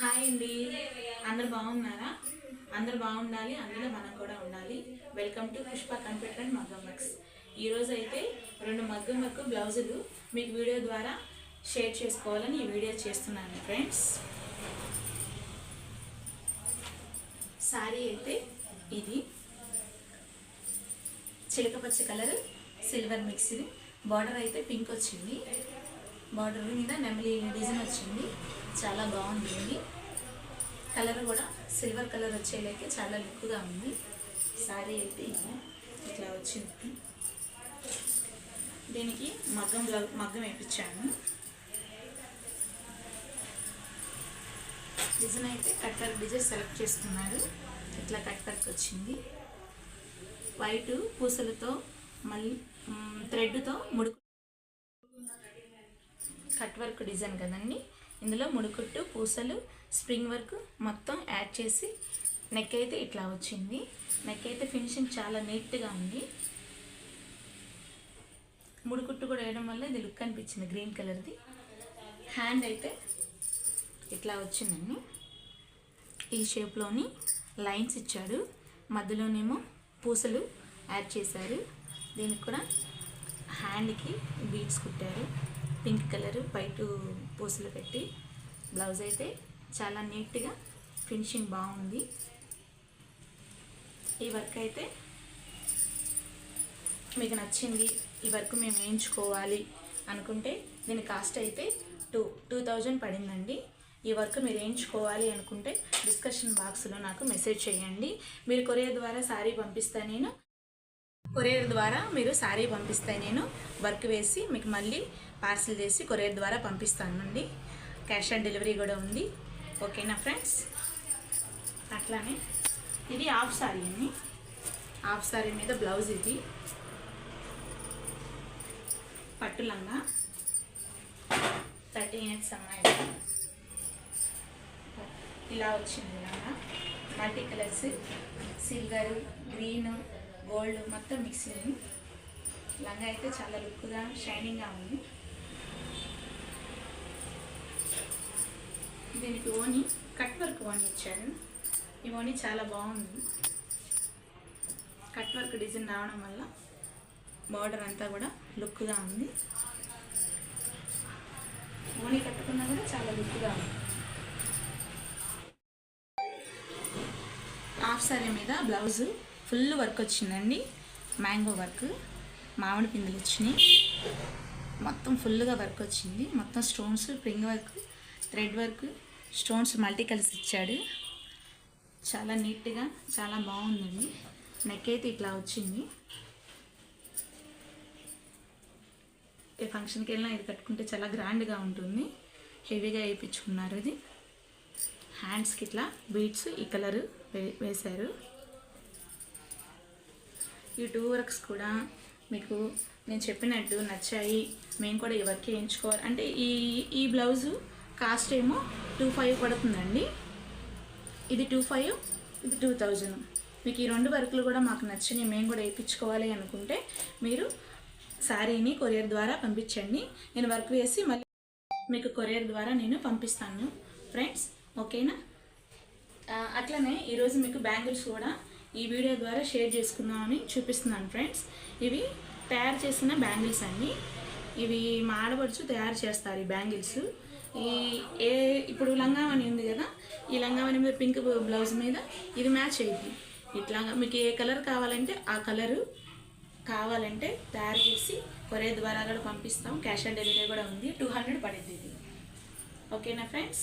Hi అండి. అందరు బాగున్నారా? అందరు బాగుండాలి అందులో మనం కూడా ఉండాలి. Welcome to Pushpa computer and Maggam works ఈరోజు అయితే రెండు మగ్గం వర్క్ బ్లౌజులు మీకు వీడియో ద్వారా షేర్ చేసుకోవాలని ఈ వీడియో చేస్తున్నాను ఫ్రెండ్స్ సారీ అయితే ఇది చిలకపచ్చ కలర్ సిల్వర్ మిక్స్డ్ బార్డర్ అయితే పింక్ వచ్చింది. బార్డర్ మీద నెమలి డిజైన్ వచ్చింది. చాలా బాగుంది కలర్ కూడా సిల్వర్ కలర్ వచ్చేలాగే చాలా లుక్గా ఉంది. సారీ అయితే ఇట్లా వచ్చింది. దీనికి మగ్గం మగ్గం వేయించాను డిజైన్ అయితే కట్ వర్క్ డిజైన్ సెలెక్ట్ చేసుకున్నారు. ఇట్లా కట్ వర్క్ వచ్చింది. వైట్ పూసలతో మళ్ళీ థ్రెడ్తో ముడుకు కట్ వర్క్ డిజైన్ కదండి. ఇందులో ముడుకుట్టు పూసలు స్ప్రింగ్ వర్క్ మొత్తం యాడ్ చేసి నెక్ అయితే ఇట్లా వచ్చింది. నెక్ అయితే ఫినిషింగ్ చాలా నీట్గా ఉంది. ముడుకుట్టు కూడా వేయడం వల్ల ఇది లుక్ అనిపించింది గ్రీన్ కలర్ది. హ్యాండ్ అయితే ఇట్లా వచ్చిందండి. ఈ షేప్లోని లైన్స్ ఇచ్చాడు. మధ్యలోనేమో పూసలు యాడ్ చేశారు. దీనికి కూడా హ్యాండ్కి బీడ్స్ కుట్టారు. పింక్ కలర్ వైట్ పూసలు పెట్టి బ్లౌజ్ అయితే చాలా నీట్గా ఫినిషింగ్ బాగుంది. ఈ వర్క్ అయితే మీకు నచ్చింది ఈ వర్క్ మేము వేయించుకోవాలి అనుకుంటే దీని కాస్ట్ అయితే టూ టూ థౌజండ్ పడిందండి. ఈ వర్క్ మీరు వేయించుకోవాలి అనుకుంటే డిస్కషన్ బాక్స్లో నాకు మెసేజ్ చేయండి. మీరు కొరియర్ ద్వారా శారీ పంపిస్తా నేను కొరియర్ ద్వారా మీరు శారీ పంపిస్తే నేను వర్క్ వేసి మీకు మళ్ళీ పార్సిల్ చేసి కొరియర్ ద్వారా పంపిస్తానండి క్యాష్ ఆన్ డెలివరీ కూడా ఉంది. ఓకేనా ఫ్రెండ్స్? అట్లానే ఇది హాఫ్ సారీ అండి. హాఫ్ సారీ మీద బ్లౌజ్ ఇది. పట్టు లంగా. థర్టీ ఇయర్స్ అమ్మాయి ఇలా వచ్చింది లంగా. Multi colours. Silver green gold మొత్తం మిక్స్ అయింది లంగా అయితే చాలా లుక్గా షైనింగ్గా ఉంది. దీనికి ఓని కట్ వర్క్ ఓని ఇచ్చారు. ఈ ఓని చాలా బాగుంది. కట్ వర్క్ డిజైన్ రావడం వల్ల బార్డర్ అంతా కూడా లుక్గా ఉంది. ఓని కట్టుకున్నా కూడా చాలా లుక్గా ఉంది. హాఫ్ సారీ మీద బ్లౌజు ఫుల్ వర్క్ వచ్చిందండి. మ్యాంగో వర్క్ మామిడి పిందులు వచ్చినాయి. మొత్తం ఫుల్గా వర్క్ వచ్చింది. మొత్తం stones spring work thread work stones multi colours ఇచ్చాడు. చాలా నీట్గా చాలా బాగుందండి. నెక్ అయితే ఇట్లా వచ్చింది. ఏ ఫంక్షన్కి వెళ్ళినా ఇది కట్టుకుంటే చాలా గ్రాండ్గా ఉంటుంది. హెవీగా వేయించుకున్నారు ఇది. హ్యాండ్స్కి ఇట్లా బీడ్స్ ఈ కలర్ వేశారు. ఈ టూ వర్క్స్ కూడా మీకు నేను చెప్పినట్టు నచ్చాయి. మేము కూడా ఈ వర్క్ వేయించుకోవాలి అంటే ఈ ఈ బ్లౌజు కాస్ట్ ఏమో టూ ఫైవ్ పడుతుందండి. ఇది టూ ఫైవ్ ఇది టూ థౌజండ్. మీకు ఈ రెండు వర్క్లు కూడా మాకు నచ్చినాయి మేము కూడా వేయించుకోవాలి అనుకుంటే మీరు శారీని కొరియర్ ద్వారా పంపించండి. నేను వర్క్ వేసి మళ్ళీ మీకు కొరియర్ ద్వారా నేను పంపిస్తాను. ఫ్రెండ్స్ ఓకేనా? అట్లనే ఈరోజు మీకు బ్యాంగిల్స్ కూడా ఈ వీడియో ద్వారా షేర్ చేసుకుందామని చూపిస్తున్నాను ఫ్రెండ్స్. ఇవి తయారు చేసిన బ్యాంగిల్స్ అండి. ఇవి మా ఆడపడుచు తయారు చేస్తారు ఈ బ్యాంగిల్స్. ఈ ఏ ఇప్పుడు లంగావని ఉంది కదా ఈ లంగావని మీద పింక్ బ్లౌజ్ మీద ఇది మ్యాచ్ అయ్యింది ఇట్లా మీకు ఏ కలర్ కావాలంటే ఆ కలరు కావాలంటే తయారు చేసి కొరే ద్వారా కూడా పంపిస్తాం. క్యాష్ ఆన్ డెలివరీ కూడా ఉంది. టూ హండ్రెడ్ పడింది ఇది. ఓకేనా ఫ్రెండ్స్?